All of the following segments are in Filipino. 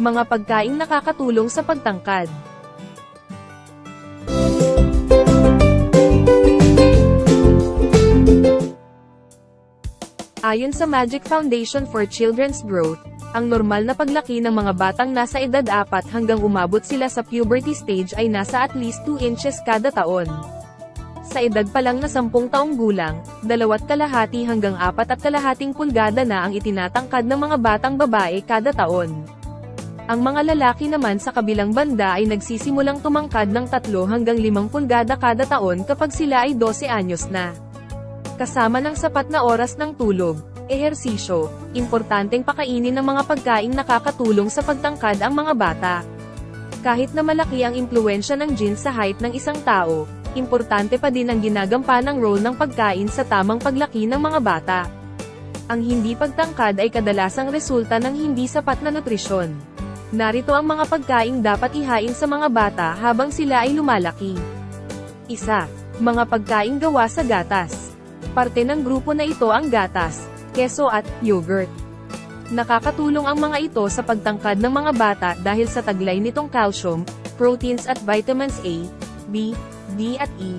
Mga pagkaing nakakatulong sa pagtangkad. Ayon sa Magic Foundation for Children's Growth, ang normal na paglaki ng mga batang nasa edad 4 hanggang umabot sila sa puberty stage ay nasa at least 2 inches kada taon. Sa edad pa lang na 10 taong gulang, dalawat kalahati hanggang apat at kalahating pulgada na ang itinatangkad ng mga batang babae kada taon. Ang mga lalaki naman sa kabilang banda ay nagsisimulang tumangkad ng 3 hanggang 5 pulgada kada taon kapag sila ay 12 anyos na. Kasama ng sapat na oras ng tulog, ehersisyo, importanteng pakainin ng mga pagkaing nakakatulong sa pagtangkad ang mga bata. Kahit na malaki ang impluensya ng genes sa height ng isang tao, importante pa din ang ginagampanang role ng pagkain sa tamang paglaki ng mga bata. Ang hindi pagtangkad ay kadalasang resulta ng hindi sapat na nutrisyon. Narito ang mga pagkaing dapat ihain sa mga bata habang sila ay lumalaki. Isa, mga pagkaing gawa sa gatas. Parte ng grupo na ito ang gatas, keso at yogurt. Nakakatulong ang mga ito sa pagtangkad ng mga bata dahil sa taglay nitong calcium, proteins at vitamins A, B, D at E.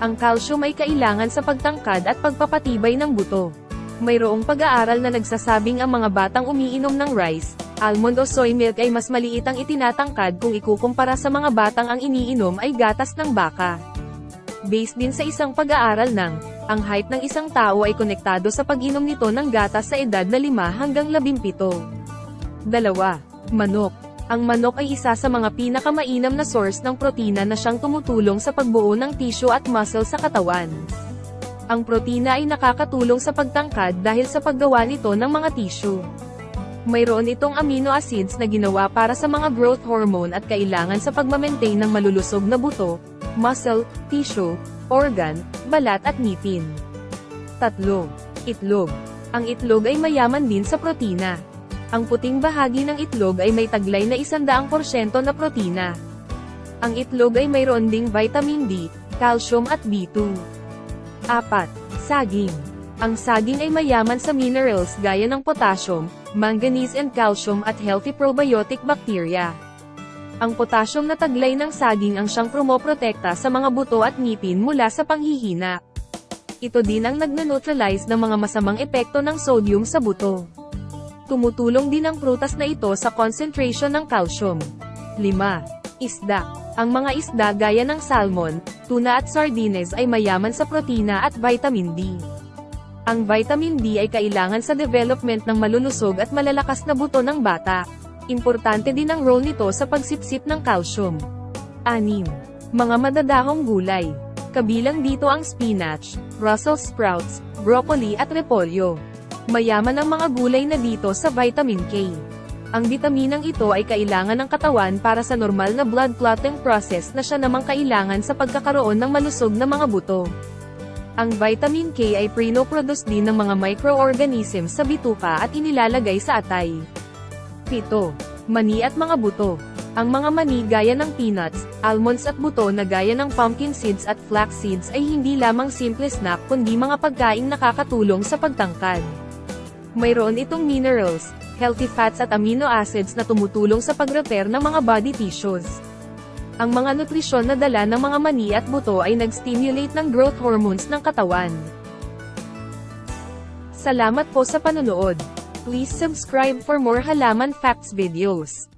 Ang calcium ay kailangan sa pagtangkad at pagpapatibay ng buto. Mayroong pag-aaral na nagsasabing ang mga batang umiinom ng rice, almond o soy milk ay mas maliit ang itinatangkad kung ikukumpara sa mga batang ang iniinom ay gatas ng baka. Based din sa isang pag-aaral ng, ang height ng isang tao ay konektado sa pag-inom nito ng gatas sa edad na 5 hanggang 17. Dalawa, manok. Ang manok ay isa sa mga pinakamainam na source ng protina na siyang tumutulong sa pagbuo ng tissue at muscle sa katawan. Ang protina ay nakakatulong sa pagtangkad dahil sa paggawa nito ng mga tissue. Mayroon itong amino acids na ginawa para sa mga growth hormone at kailangan sa pagmamaintain ng malulusog na buto, muscle, tissue, organ, balat at ngipin. Tatlo. Itlog. Ang itlog ay mayaman din sa protina. Ang puting bahagi ng itlog ay may taglay na 100% na protina. Ang itlog ay mayroon ding vitamin D, calcium at B2. 4. Saging. Ang saging ay mayaman sa minerals gaya ng potassium, manganese and calcium at healthy probiotic bacteria. Ang potassium na taglay ng saging ang siyang promoprotekta sa mga buto at ngipin mula sa panghihina. Ito din ang nagnaneutralize ng mga masamang epekto ng sodium sa buto. Tumutulong din ang prutas na ito sa concentration ng calcium. 5. Isda. Ang mga isda gaya ng salmon, tuna at sardines ay mayaman sa protina at vitamin D. Ang vitamin D ay kailangan sa development ng malulusog at malalakas na buto ng bata. Importante din ang role nito sa pagsipsip ng calcium. 6. Mga madadahong gulay. Kabilang dito ang spinach, Brussels sprouts, broccoli at repolyo. Mayaman ang mga gulay na dito sa vitamin K. Ang bitaminang ito ay kailangan ng katawan para sa normal na blood clotting process na siya namang kailangan sa pagkakaroon ng malusog na mga buto. Ang vitamin K ay prinoproduce din ng mga microorganisms sa bituka at inilalagay sa atay. 7. Mani at mga buto. Ang mga mani gaya ng peanuts, almonds at buto na gaya ng pumpkin seeds at flax seeds ay hindi lamang simple snack kundi mga pagkaing nakakatulong sa pagtangkad. Mayroon itong minerals, healthy fats at amino acids na tumutulong sa pag-repair ng mga body tissues. Ang mga nutrisyon na dala ng mga mani at buto ay nag-stimulate ng growth hormones ng katawan. Salamat po sa panonood. Please subscribe for more halaman facts videos.